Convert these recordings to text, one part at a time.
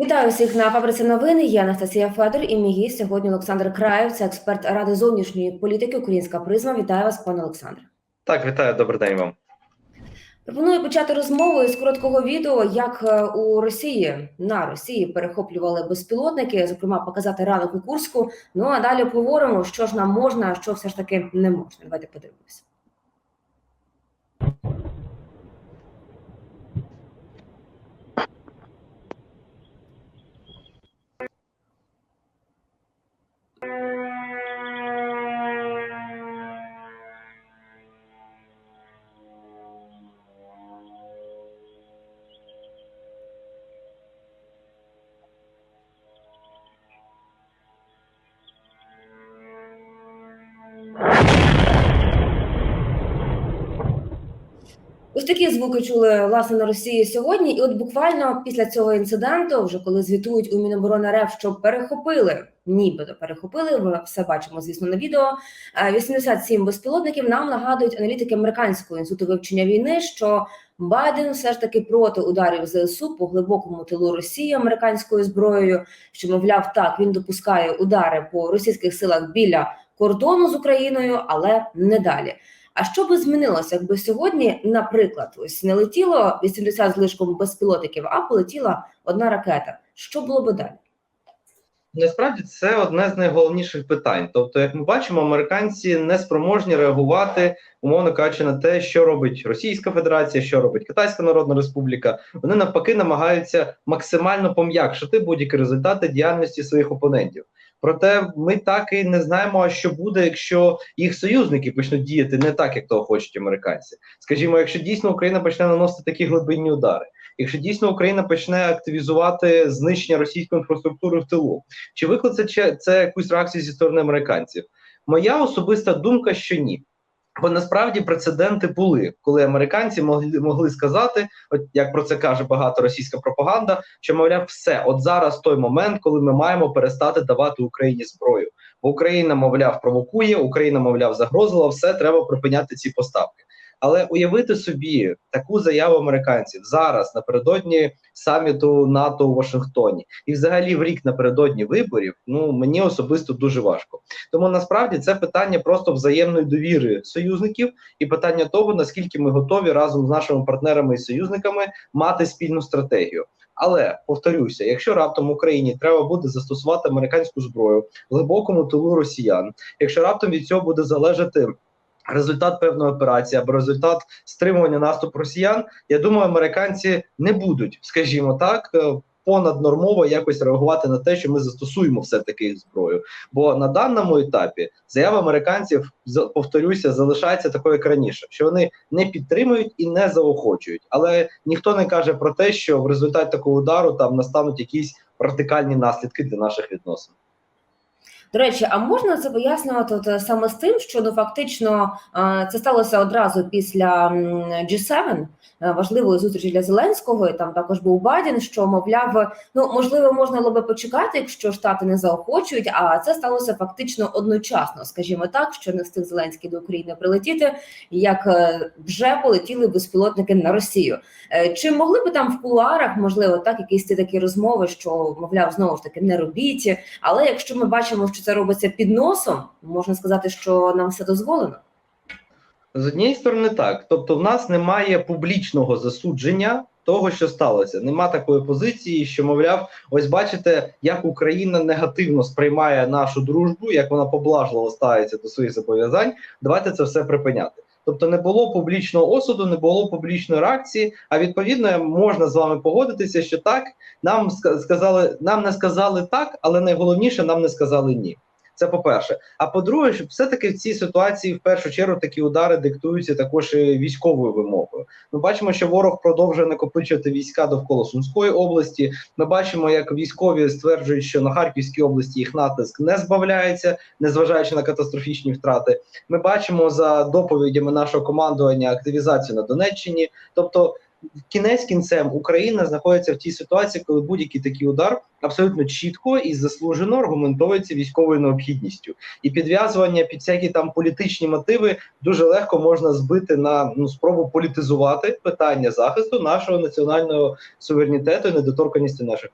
Вітаю всіх на фабриці новини. Я Анастасія Федор і мій гість сьогодні Олександр Краєв, це експерт ради зовнішньої політики Українська призма. Вітаю вас, пане Олександре. Так, вітаю, добрий день вам. Пропоную почати розмову з короткого відео, як е, у Росії на Росії перехоплювали безпілотники, зокрема показати ранок у Курську. Ну а далі поговоримо, що ж нам можна, а що все ж таки не можна. Давайте подивимося. Ось такі звуки чули власне на Росії сьогодні. І от буквально після цього інциденту, вже коли звітують у Міноборони РФ, що перехопили, нібито перехопили. Ми все бачимо, звісно, на відео. е, 87 безпілотників. Нам нагадують аналітики американського інституту вивчення війни, що Байден все ж таки проти ударів ЗСУ по глибокому тилу Росії американською зброєю. Що мовляв, так він допускає удари по російських силах біля кордону з Україною, але не далі. А що би змінилося, якби сьогодні, наприклад, ось не летіло 80 з лишком безпілотників, а полетіла одна ракета? Що було би далі? Насправді це одне з найголовніших питань. Тобто, як ми бачимо, американці не спроможні реагувати, умовно кажучи, на те, що робить Російська Федерація, що робить Китайська Народна Республіка. Вони навпаки намагаються максимально пом'якшити будь-які результати діяльності своїх опонентів. Проте ми так і не знаємо, що буде, якщо їх союзники почнуть діяти не так, як того хочуть американці. Скажімо, якщо дійсно Україна почне наносити такі глибинні удари, якщо дійсно Україна почне активізувати знищення російської інфраструктури в тилу, чи викличе це якусь реакцію зі сторони американців? Моя особиста думка, що ні. Бо насправді прецеденти були, коли американці могли могли сказати, от як про це каже багато російська пропаганда, що мовляв, все, от зараз той момент, коли ми маємо перестати давати Україні зброю. Бо Україна, мовляв, провокує, Україна, мовляв, загрозила, все треба припиняти ці поставки. Але уявити собі таку заяву американців зараз напередодні саміту НАТО у Вашингтоні, і взагалі в рік напередодні виборів, ну мені особисто дуже важко. Тому насправді це питання просто взаємної довіри союзників і питання того, наскільки ми готові разом з нашими партнерами і союзниками мати спільну стратегію. Але повторюся, якщо раптом Україні треба буде застосувати американську зброю в глибокому тилу росіян, якщо раптом від цього буде залежати. Результат певної операції або результат стримування наступу росіян, я думаю, американці не будуть, скажімо так, е, понаднормово якось реагувати на те, що ми застосуємо все таки зброю. Бо на даному етапі заява американців повторюся, залишається такою, як раніше, що вони не підтримують і не заохочують, але ніхто не каже про те, що в результаті такого удару там настануть якісь радикальні наслідки для наших відносин. До речі, а можна це пояснювати от саме з тим, що ну фактично це сталося одразу після G7, важливої зустрічі для Зеленського, і там також був Байден, що мовляв, ну можливо, можна було би почекати, якщо штати не заохочують. А це сталося фактично одночасно, скажімо так, що не встиг Зеленський до України прилетіти, як вже полетіли безпілотники на Росію. Чи могли би там в кулуарах, можливо, так якісь ці такі розмови, що мовляв, знову ж таки не робіть, але якщо ми бачимо, що це робиться під носом, можна сказати, що нам все дозволено. З однієї сторони, так. Тобто, в нас немає публічного засудження того, що сталося. Нема такої позиції, що, мовляв, ось бачите, як Україна негативно сприймає нашу дружбу, як вона поблажливо ставиться до своїх зобов'язань. Давайте це все припиняти. Тобто не було публічного осуду, не було публічної реакції. А відповідно можна з вами погодитися, що так нам сказали, нам не сказали так, але найголовніше нам не сказали ні. Це по-перше. А по-друге, щоб все-таки в цій ситуації в першу чергу такі удари диктуються також військовою вимогою. Ми бачимо, що ворог продовжує накопичувати війська довкола Сумської області. Ми бачимо, як військові стверджують, що на Харківській області їх натиск не збавляється, незважаючи на катастрофічні втрати. Ми бачимо за доповідями нашого командування активізацію на Донеччині, тобто. Кінець кінцем Україна знаходиться в тій ситуації, коли будь-який такий удар абсолютно чітко і заслужено аргументується військовою необхідністю, і підв'язування під всякі там політичні мотиви дуже легко можна збити на ну спробу політизувати питання захисту нашого національного суверенітету і недоторканості наших.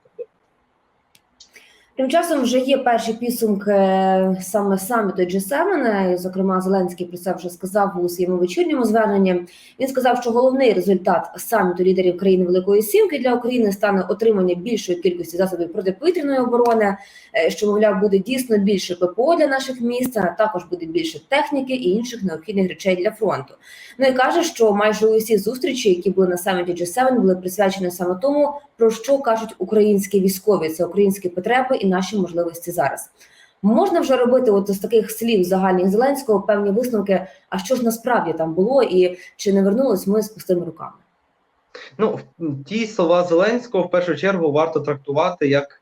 Тим часом вже є перші підсумки е, саме саміту G7, Зокрема, Зеленський про це вже сказав у своєму вечірньому зверненні. Він сказав, що головний результат саміту лідерів країн Великої Сімки для України стане отримання більшої кількості засобів протиповітряної оборони, е, що мовляв буде дійсно більше ППО для наших міст, а також буде більше техніки і інших необхідних речей для фронту. Ну і каже, що майже усі зустрічі, які були на саміті G7, були присвячені саме тому, про що кажуть українські військові. Це українські потреби і наші можливості зараз. Можна вже робити от з таких слів загальних Зеленського певні висновки. А що ж насправді там було, і чи не вернулись ми з пустими руками? Ну, ті слова Зеленського в першу чергу варто трактувати як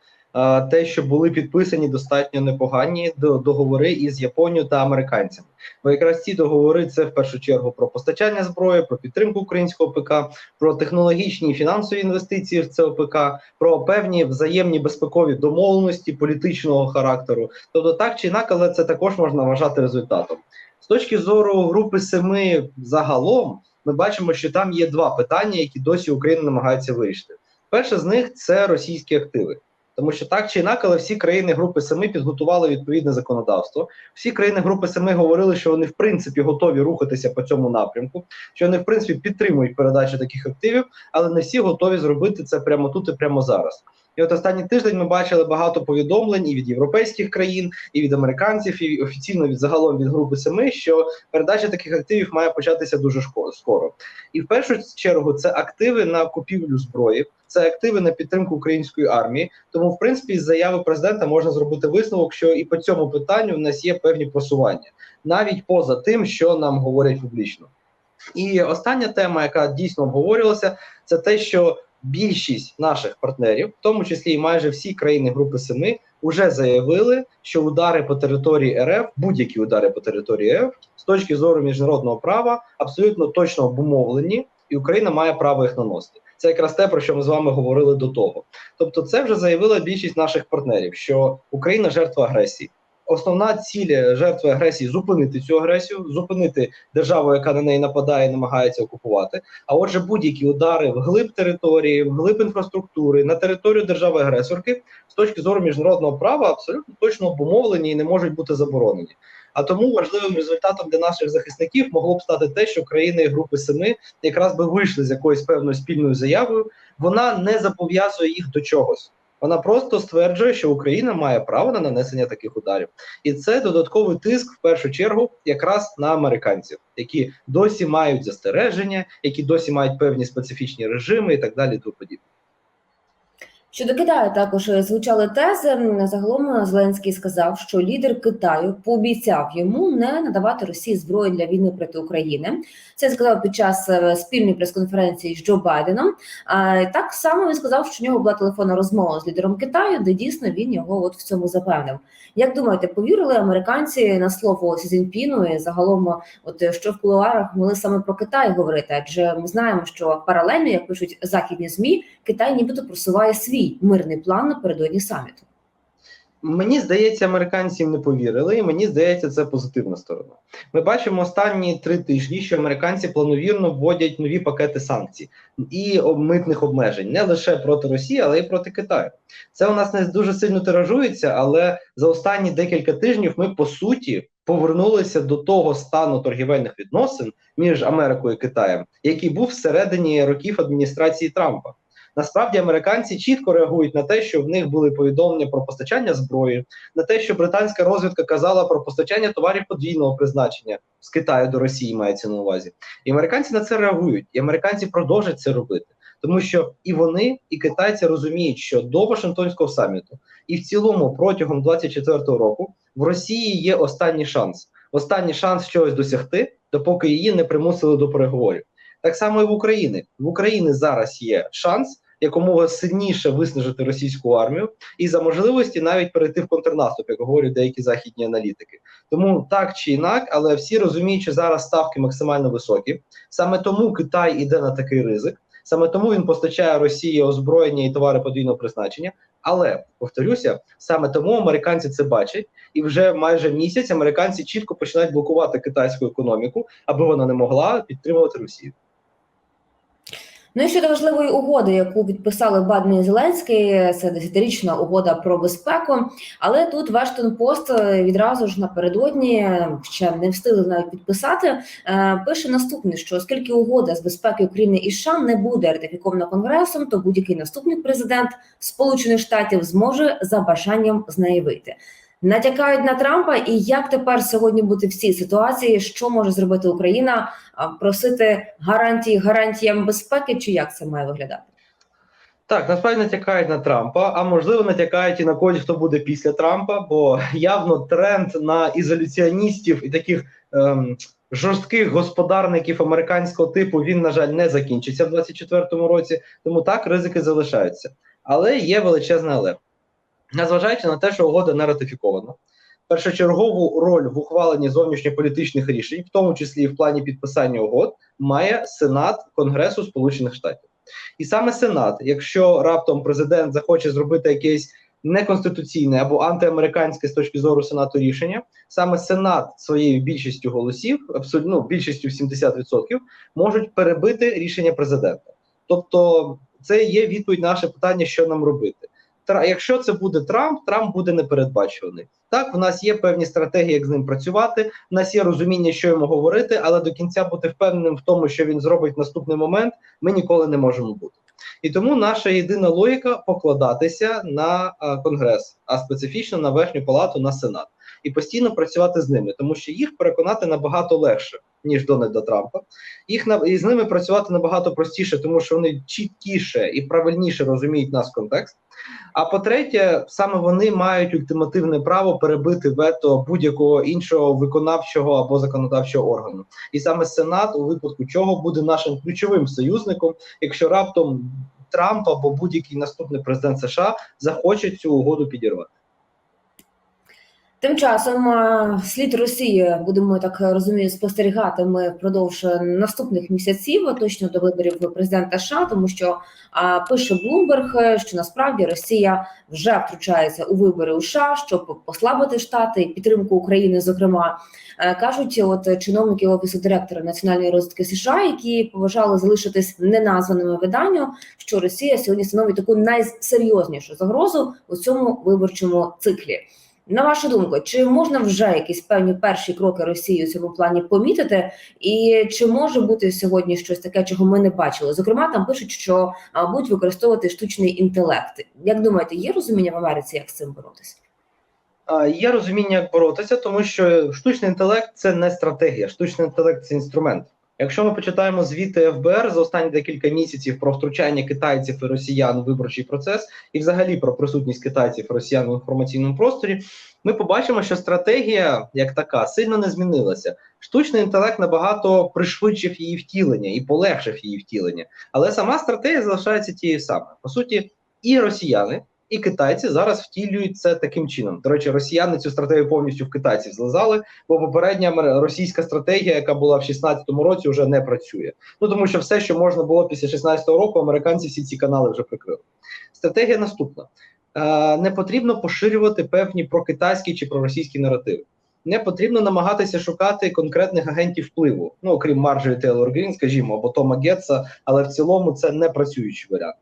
те, що були підписані достатньо непогані до- договори із Японією та американцями. Бо якраз ці договори це в першу чергу про постачання зброї, про підтримку українського ПК, про технологічні і фінансові інвестиції в це ОПК, про певні взаємні безпекові домовленості політичного характеру. Тобто, так чи інакше, але це також можна вважати результатом. З точки зору групи семи загалом ми бачимо, що там є два питання, які досі Україна намагається вирішити. Перше з них це російські активи. Тому що так чи інакше, всі країни Групи Семи підготували відповідне законодавство. Всі країни Групи Семи говорили, що вони в принципі готові рухатися по цьому напрямку, що вони в принципі підтримують передачу таких активів, але не всі готові зробити це прямо тут і прямо зараз. І от останній тиждень ми бачили багато повідомлень і від європейських країн, і від американців, і офіційно від загалом від групи Семи, що передача таких активів має початися дуже скоро. І в першу чергу це активи на купівлю зброї, це активи на підтримку української армії. Тому, в принципі, з заяви президента можна зробити висновок, що і по цьому питанню в нас є певні просування, навіть поза тим, що нам говорять публічно. І остання тема, яка дійсно обговорювалася, це те, що більшість наших партнерів, в тому числі і майже всі країни Групи Семи, вже заявили, що удари по території РФ, будь-які удари по території РФ, з точки зору міжнародного права, абсолютно точно обумовлені, і Україна має право їх наносити. Це якраз те, про що ми з вами говорили до того. Тобто, це вже заявила більшість наших партнерів, що Україна жертва агресії. Основна ціль жертви агресії зупинити цю агресію, зупинити державу, яка на неї нападає, намагається окупувати. А отже, будь-які удари в глиб території, в глиб інфраструктури на територію держави-агресорки з точки зору міжнародного права абсолютно точно обумовлені і не можуть бути заборонені. А тому важливим результатом для наших захисників могло б стати те, що країни Групи Семи якраз би вийшли з якоюсь певною спільною заявою. Вона не зобов'язує їх до чогось. Вона просто стверджує, що Україна має право на нанесення таких ударів, і це додатковий тиск в першу чергу якраз на американців, які досі мають застереження, які досі мають певні специфічні режими і так далі. і тому подібне. Щодо Китаю також звучали тези. Загалом Зеленський сказав, що лідер Китаю пообіцяв йому не надавати Росії зброї для війни проти України. Це сказав під час е, спільної прес-конференції з Джо Байденом. А так само він сказав, що в нього була телефонна розмова з лідером Китаю, де дійсно він його от в цьому запевнив. Як думаєте, повірили американці на слово Сі Цзіньпіну і загалом, от е, що в кулуарах могли саме про Китай говорити? Адже ми знаємо, що паралельно, як пишуть західні змі, Китай нібито просуває свій мирний план напередодні саміту. Мені здається, американці не повірили, і мені здається, це позитивна сторона. Ми бачимо останні три тижні, що американці плановірно вводять нові пакети санкцій і митних обмежень не лише проти Росії, але й проти Китаю. Це у нас не дуже сильно тиражується, але за останні декілька тижнів ми по суті повернулися до того стану торгівельних відносин між Америкою і Китаєм, який був всередині років адміністрації Трампа. Насправді американці чітко реагують на те, що в них були повідомлення про постачання зброї, на те, що британська розвідка казала про постачання товарів подвійного призначення з Китаю до Росії, мається на увазі. І американці на це реагують, і американці продовжать це робити, тому що і вони, і китайці розуміють, що до Вашингтонського саміту і в цілому протягом 24-го року в Росії є останній шанс. Останній шанс чогось досягти, допоки її не примусили до переговорів. Так само і в Україні. В Україні зараз є шанс якомога сильніше виснажити російську армію і за можливості навіть перейти в контрнаступ, як говорять деякі західні аналітики. Тому так чи інак, але всі розуміють, що зараз ставки максимально високі. Саме тому Китай іде на такий ризик. Саме тому він постачає Росії озброєння і товари подвійного призначення. Але повторюся, саме тому американці це бачать, і вже майже місяць американці чітко починають блокувати китайську економіку, аби вона не могла підтримувати Росію. Ну і щодо важливої угоди, яку підписали Бадмін і Зеленський, це десятирічна угода про безпеку. Але тут Вашингтон Пост відразу ж напередодні ще не встигли навіть підписати. е, Пише наступне: що оскільки угода з безпеки України і США не буде ратифікована конгресом, то будь-який наступний президент Сполучених Штатів зможе за бажанням з неї вийти. Натякають на Трампа, і як тепер сьогодні бути в цій ситуації, що може зробити Україна? Просити гарантії гарантіям безпеки, чи як це має виглядати? Так, насправді натякають на Трампа, а можливо натякають і на когось, хто буде після Трампа, бо явно тренд на ізоляціоністів і таких ем, жорстких господарників американського типу він, на жаль, не закінчиться в 2024 році. Тому так ризики залишаються. Але є величезне але. Незважаючи на те, що угода не ратифікована, першочергову роль в ухваленні зовнішньополітичних рішень, в тому числі і в плані підписання угод, має Сенат Конгресу Сполучених Штатів. І саме Сенат, якщо раптом президент захоче зробити якесь неконституційне або антиамериканське з точки зору Сенату рішення, саме Сенат своєю більшістю голосів, абсолютно ну, більшістю в 70%, можуть перебити рішення президента. Тобто, це є відповідь на наше питання, що нам робити. Якщо це буде Трамп, Трамп буде непередбачуваний. Так, в нас є певні стратегії, як з ним працювати. В нас є розуміння, що йому говорити, але до кінця бути впевненим в тому, що він зробить наступний момент, ми ніколи не можемо бути. І тому наша єдина логіка покладатися на конгрес, а специфічно на верхню палату на сенат, і постійно працювати з ними, тому що їх переконати набагато легше ніж Дональда Трампа. Їх і з ними працювати набагато простіше, тому що вони чіткіше і правильніше розуміють нас контекст. А по-третє, саме вони мають ультимативне право перебити вето будь-якого іншого виконавчого або законодавчого органу. І саме Сенат, у випадку чого буде нашим ключовим союзником, якщо раптом Трамп або будь-який наступний президент США захоче цю угоду підірвати. Тим часом е, слід Росії будемо так розумію спостерігати ми впродовж наступних місяців, точно до виборів президента США, тому що а, пише Блумберг, що насправді Росія вже втручається у вибори у США, щоб послабити штати і підтримку України. Зокрема, Е, кажуть, от чиновники офісу директора національної розвідки США, які поважали залишитись неназваними виданню, що Росія сьогодні становить таку найсерйознішу загрозу у цьому виборчому циклі. На вашу думку, чи можна вже якісь певні перші кроки Росії у цьому плані помітити, і чи може бути сьогодні щось таке, чого ми не бачили? Зокрема, там пишуть, що будуть використовувати штучний інтелект. Як думаєте, є розуміння в Америці, як з цим боротися? Є розуміння, як боротися, тому що штучний інтелект це не стратегія, штучний інтелект це інструмент. Якщо ми почитаємо звіти ФБР за останні декілька місяців про втручання китайців і росіян у виборчий процес, і взагалі про присутність китайців і росіян в інформаційному просторі, ми побачимо, що стратегія як така сильно не змінилася. Штучний інтелект набагато пришвидшив її втілення і полегшив її втілення, але сама стратегія залишається тією самою. По суті, і росіяни. І китайці зараз втілюють це таким чином. До речі, росіяни цю стратегію повністю в китайців злизали, бо попередня російська стратегія, яка була в 16-му році, вже не працює. Ну тому що все, що можна було після 16-го року, американці всі ці канали вже прикрили. Стратегія наступна: е, не потрібно поширювати певні прокитайські чи проросійські наративи. Не потрібно намагатися шукати конкретних агентів впливу, ну окрім Марджої Тейлор Грін, скажімо, або Тома Гетца, але в цілому це не працюючий варіант.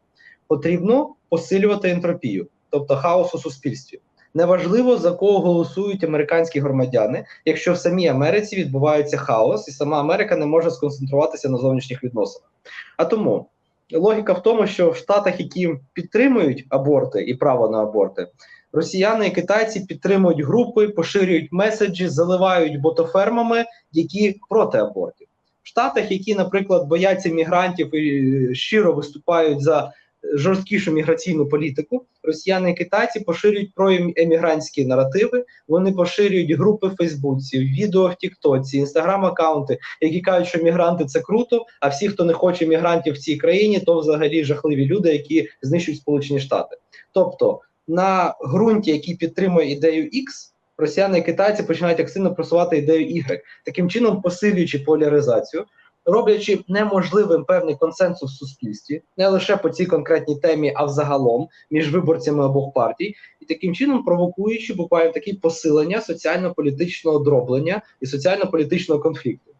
Потрібно посилювати ентропію, тобто хаос у суспільстві. Неважливо за кого голосують американські громадяни, якщо в самій Америці відбувається хаос, і сама Америка не може сконцентруватися на зовнішніх відносинах. А тому логіка в тому, що в Штатах, які підтримують аборти і право на аборти, росіяни і китайці підтримують групи, поширюють меседжі, заливають ботофермами, які проти абортів. В Штатах, які, наприклад, бояться мігрантів і щиро виступають за жорсткішу міграційну політику. Росіяни і китайці поширюють проемігрантські наративи. Вони поширюють групи в Фейсбуці, відео в Тіктоці, інстаграм-аккаунти, які кажуть, що мігранти це круто. А всі, хто не хоче мігрантів в цій країні, то взагалі жахливі люди, які знищують Сполучені Штати. Тобто на ґрунті, який підтримує ідею X, росіяни і китайці починають активно просувати ідею Y, таким чином посилюючи поляризацію роблячи неможливим певний консенсус в суспільстві, не лише по цій конкретній темі, а взагалом між виборцями обох партій, і таким чином провокуючи буквально такі посилення соціально-політичного дроблення і соціально-політичного конфлікту.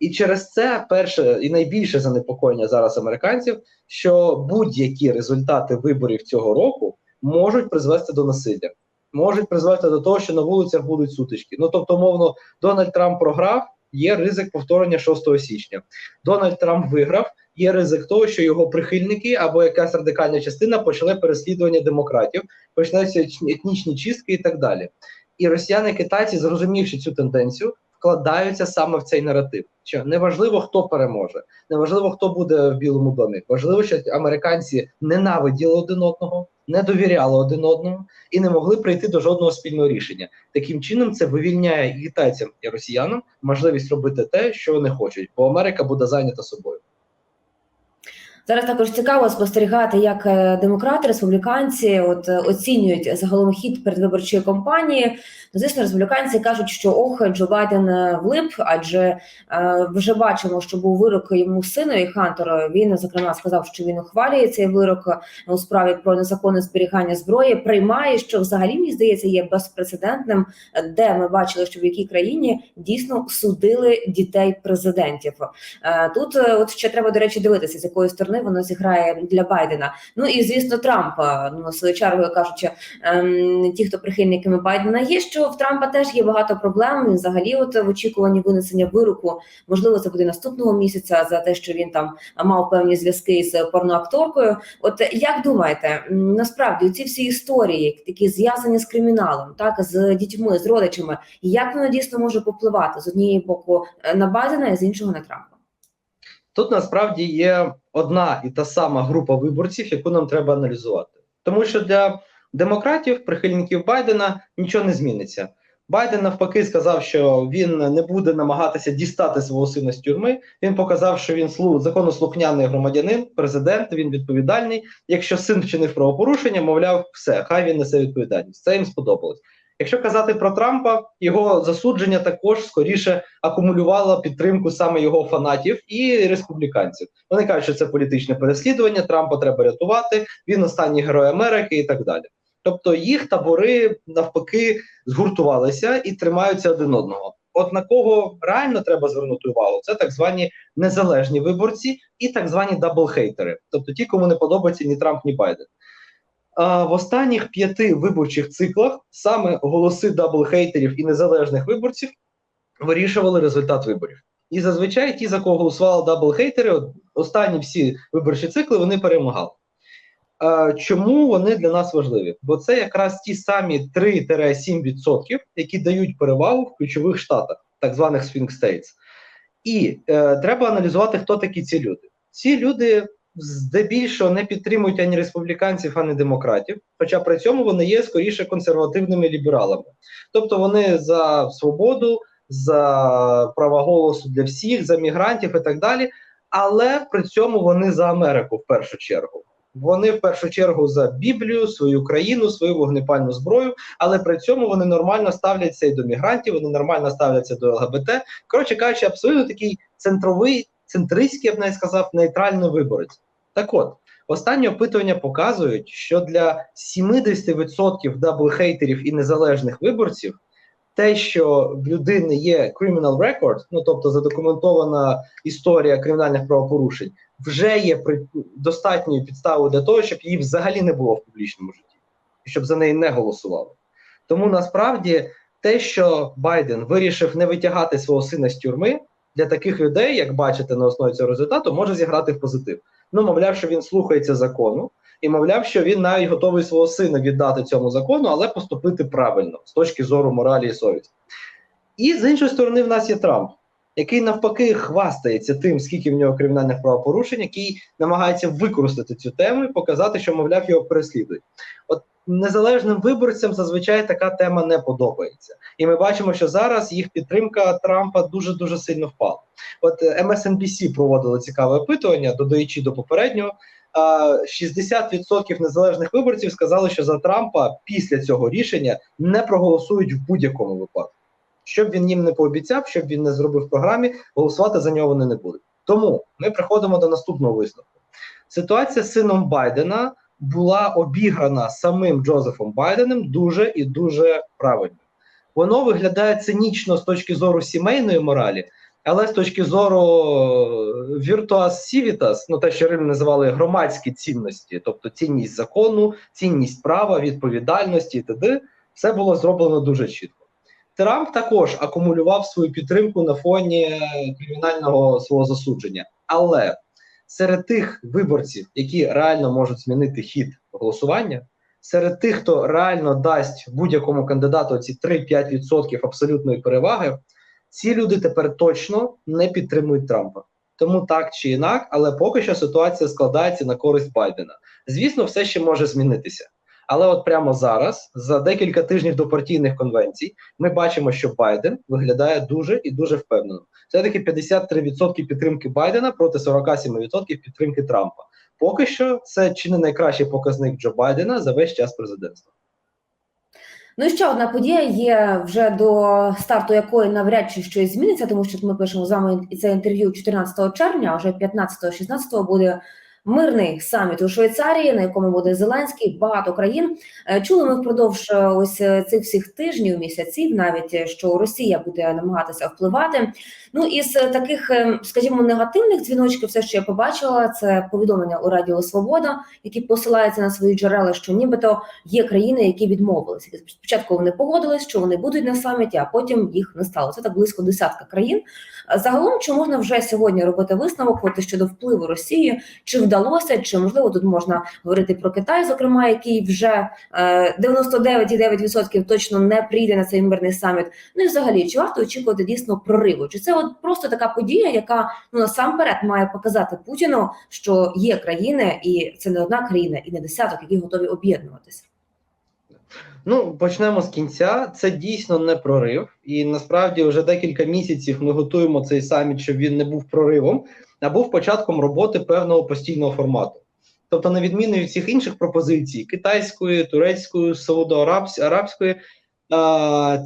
І через це перше і найбільше занепокоєння зараз американців, що будь-які результати виборів цього року можуть призвести до насилля, можуть призвести до того, що на вулицях будуть сутички. Ну тобто, мовно, Дональд Трамп програв, є ризик повторення 6 січня. Дональд Трамп виграв. Є ризик того, що його прихильники або якась радикальна частина почали переслідування демократів, почнуться етнічні чистки і так далі. І росіяни, китайці, зрозумівши цю тенденцію, вкладаються саме в цей наратив. Що неважливо, хто переможе, неважливо, хто буде в Білому домі. Важливо, що американці ненавиділи один одного, не довіряли один одному і не могли прийти до жодного спільного рішення. Таким чином, це вивільняє і китайцям і росіянам можливість робити те, що вони хочуть, бо Америка буде зайнята собою. Зараз також цікаво спостерігати, як е, демократи, республіканці от е, оцінюють загалом хід передвиборчої кампанії. Ну, звісно, республіканці кажуть, що ох, Джо Байден е, влип, адже е, вже бачимо, що був вирок йому сину і Хантеру. Він зокрема сказав, що він ухвалює цей вирок у справі про незаконне зберігання зброї. Приймає, що взагалі мені здається є безпрецедентним, де ми бачили, що в якій країні дійсно судили дітей президентів. Е, Тут от ще треба до речі дивитися, з якої сторони воно зіграє для Байдена. Ну і звісно, Трампа. Ну свою чергою кажучи, ем, ті, хто прихильниками Байдена є, що в Трампа теж є багато проблем. Він взагалі, от в очікуванні винесення вироку, можливо, це буде наступного місяця за те, що він там мав певні зв'язки з порноакторкою. От як думаєте, насправді ці всі історії, які зв'язані з криміналом, так з дітьми, з родичами, як воно дійсно може попливати з однієї боку е, на Байдена, і з іншого на Трампа? Тут насправді є одна і та сама група виборців, яку нам треба аналізувати, тому що для демократів, прихильників Байдена, нічого не зміниться. Байден навпаки сказав, що він не буде намагатися дістати свого сина з тюрми. Він показав, що він слу законослухняний громадянин, президент. Він відповідальний. Якщо син вчинив правопорушення, мовляв, все, хай він несе відповідальність. Це їм сподобалось. Якщо казати про Трампа, його засудження також скоріше акумулювало підтримку саме його фанатів і республіканців. Вони кажуть, що це політичне переслідування. Трампа треба рятувати. Він останній герой Америки і так далі. Тобто їх табори навпаки згуртувалися і тримаються один одного. От на кого реально треба звернути увагу, це так звані незалежні виборці і так звані даблхейтери, тобто ті, кому не подобається ні Трамп, ні Байден. В останніх п'яти виборчих циклах саме голоси даблхейтерів і незалежних виборців вирішували результат виборів. І зазвичай ті, за кого голосували даблхейтери, от останні всі виборчі цикли вони перемагали. Чому вони для нас важливі? Бо це якраз ті самі 3-7%, які дають перевагу в ключових штатах, так званих swing states. І е, треба аналізувати, хто такі ці люди. Ці люди здебільшого не підтримують ані республіканців, ані демократів, хоча при цьому вони є скоріше консервативними лібералами. Тобто вони за свободу, за права голосу для всіх, за мігрантів і так далі. Але при цьому вони за Америку в першу чергу. Вони в першу чергу за Біблію, свою країну, свою вогнепальну зброю, але при цьому вони нормально ставляться і до мігрантів, вони нормально ставляться до ЛГБТ. Коротше кажучи, абсолютно такий центровий, центристський, я б навіть сказав, нейтральний виборець. Так от, останні опитування показують, що для 70% даблхейтерів і незалежних виборців те, що в людини є criminal record, ну тобто задокументована історія кримінальних правопорушень, вже є при достатньою підставою для того, щоб її взагалі не було в публічному житті, щоб за неї не голосували. Тому насправді те, що Байден вирішив не витягати свого сина з тюрми, для таких людей, як бачите на основі цього результату, може зіграти в позитив. Ну, мовляв, що він слухається закону, і мовляв, що він навіть готовий свого сина віддати цьому закону, але поступити правильно з точки зору моралі і совісті. І з іншої сторони, в нас є Трамп, який навпаки хвастається тим, скільки в нього кримінальних правопорушень, який намагається використати цю тему і показати, що, мовляв, його переслідують. От незалежним виборцям зазвичай така тема не подобається. І ми бачимо, що зараз їх підтримка Трампа дуже дуже сильно впала. От MSNBC проводили цікаве опитування, додаючи до попереднього. 60% незалежних виборців сказали, що за Трампа після цього рішення не проголосують в будь-якому випадку. Щоб він їм не пообіцяв, щоб він не зробив програмі, голосувати за нього вони не будуть. Тому ми приходимо до наступного висновку. Ситуація з сином Байдена була обіграна самим Джозефом Байденом дуже і дуже правильно. Воно виглядає цинічно з точки зору сімейної моралі, Але з точки зору virtuas civitas, ну те, що Рим називали громадські цінності, тобто цінність закону, цінність права, відповідальності і т.д., все було зроблено дуже чітко. Трамп також акумулював свою підтримку на фоні кримінального свого засудження, але серед тих виборців, які реально можуть змінити хід голосування, серед тих, хто реально дасть будь-якому кандидату ці 3-5% абсолютної переваги, ці люди тепер точно не підтримують Трампа. Тому так чи інак, але поки що ситуація складається на користь Байдена. Звісно, все ще може змінитися. Але от прямо зараз, за декілька тижнів до партійних конвенцій, ми бачимо, що Байден виглядає дуже і дуже впевнено. Це таки 53% підтримки Байдена проти 47% підтримки Трампа. Поки що це чи не найкращий показник Джо Байдена за весь час президентства. Ну і ще одна подія є вже до старту якої навряд чи щось зміниться, тому що ми пишемо з вами це інтерв'ю 14 червня, а вже 15-16 буде мирний саміт у Швейцарії, на якому буде Зеленський, багато країн. Е, Чули ми впродовж е, ось е, цих всіх тижнів, місяців, навіть що Росія буде намагатися впливати. Ну із таких, скажімо, негативних дзвіночків, все, що я побачила, це повідомлення у Радіо Свобода, які посилаються на свої джерела, що нібито є країни, які відмовилися. Спочатку вони погодились, що вони будуть на саміті, а потім їх не стало. Це так близько десятка країн. Загалом, чи можна вже сьогодні робити висновок щодо впливу Росії? Чи вдалося, чи можливо тут можна говорити про Китай, зокрема, який вже е, 99,9% точно не прийде на цей мирний саміт. Ну і взагалі, чи варто очікувати дійсно прориву? Чи це от просто така подія, яка ну насамперед має показати Путіну, що є країни, і це не одна країна, і не десяток, які готові об'єднуватися? Ну, почнемо з кінця. Це дійсно не прорив, і насправді вже декілька місяців ми готуємо цей саміт, щоб він не був проривом, був початком роботи певного постійного формату. Тобто, на відміну від всіх інших пропозицій китайської, турецької, саудо-арабської,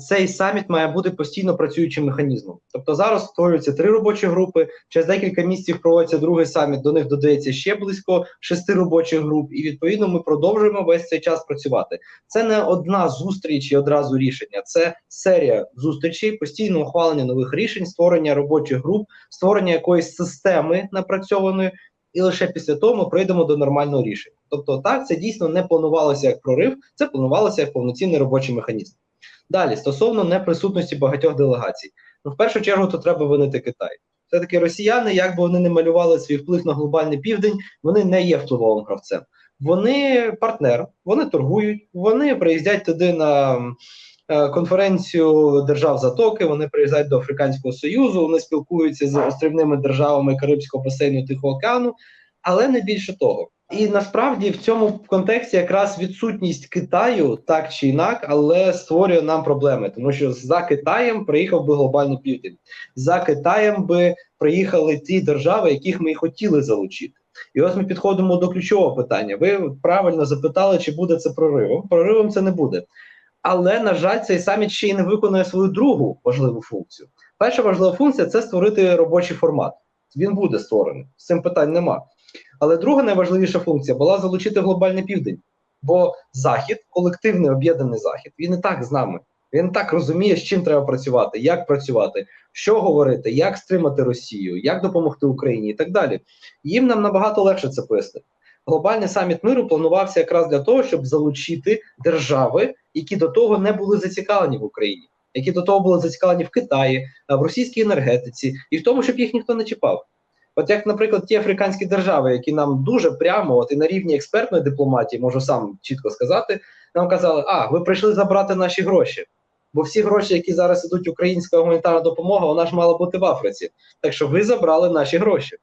цей саміт має бути постійно працюючим механізмом. Тобто зараз створюються три робочі групи. Через декілька місяців проводиться другий саміт. До них додається ще близько шести робочих груп, і відповідно ми продовжуємо весь цей час працювати. Це не одна зустріч і одразу рішення, це серія зустрічей, постійне ухвалення нових рішень, створення робочих груп, створення якоїсь системи напрацьованої. І лише після того ми прийдемо до нормального рішення. Тобто, так це дійсно не планувалося як прорив, це планувалося як повноцінний робочий механізм. Далі стосовно неприсутності багатьох делегацій, ну в першу чергу то треба винити Китай. Все таки росіяни, як би вони не малювали свій вплив на глобальний південь, вони не є впливовим гравцем. Вони партнер, вони торгують, вони приїздять туди на е, конференцію держав Затоки. Вони приїздять до Африканського Союзу, вони спілкуються з острівними державами Карибського басейну Тихого океану, але не більше того. І насправді в цьому контексті якраз відсутність Китаю так чи інак, але створює нам проблеми, тому що за Китаєм приїхав би глобальний південь, за Китаєм би приїхали ті держави, яких ми і хотіли залучити. І ось ми підходимо до ключового питання. Ви правильно запитали, чи буде це проривом. Проривом це не буде. Але на жаль, цей саміт ще й не виконує свою другу важливу функцію. Перша важлива функція це створити робочий формат. Він буде створений. З цим питань нема. Але друга найважливіша функція була залучити глобальний південь. Бо захід, колективний об'єднаний захід, він і так з нами. Він так розуміє, з чим треба працювати, як працювати, що говорити, як стримати Росію, як допомогти Україні і так далі. Їм нам набагато легше це пояснити. Глобальний саміт миру планувався якраз для того, щоб залучити держави, які до того не були зацікавлені в Україні, які до того були зацікавлені в Китаї, в російській енергетиці, і в тому, щоб їх ніхто не чіпав. От як, наприклад, ті африканські держави, які нам дуже прямо, от і на рівні експертної дипломатії, можу сам чітко сказати, нам казали, а ви прийшли забрати наші гроші. Бо всі гроші, які зараз ідуть українська гуманітарна допомога, вона ж мала бути в Африці. Так що ви забрали наші гроші.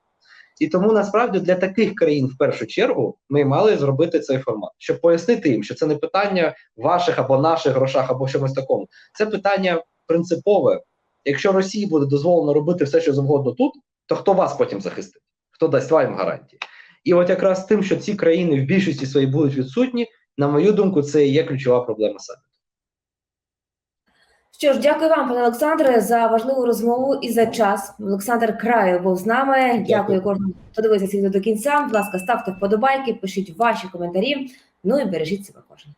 І тому насправді для таких країн в першу чергу ми мали зробити цей формат, щоб пояснити їм, що це не питання ваших або наших грошах, або чомусь такому. Це питання принципове. Якщо Росії буде дозволено робити все, що завгодно тут, то хто вас потім захистить? Хто дасть вам гарантії? І от якраз тим, що ці країни в більшості своїй будуть відсутні, на мою думку, це і є ключова проблема саміту. Що ж, дякую вам, пане Олександре, за важливу розмову і за час. Олександр Краєв був з нами. Дякую, дякую кожному, хто дивився цей до кінця. Будь ласка, ставте вподобайки, пишіть ваші коментарі. Ну і бережіть себе кожен.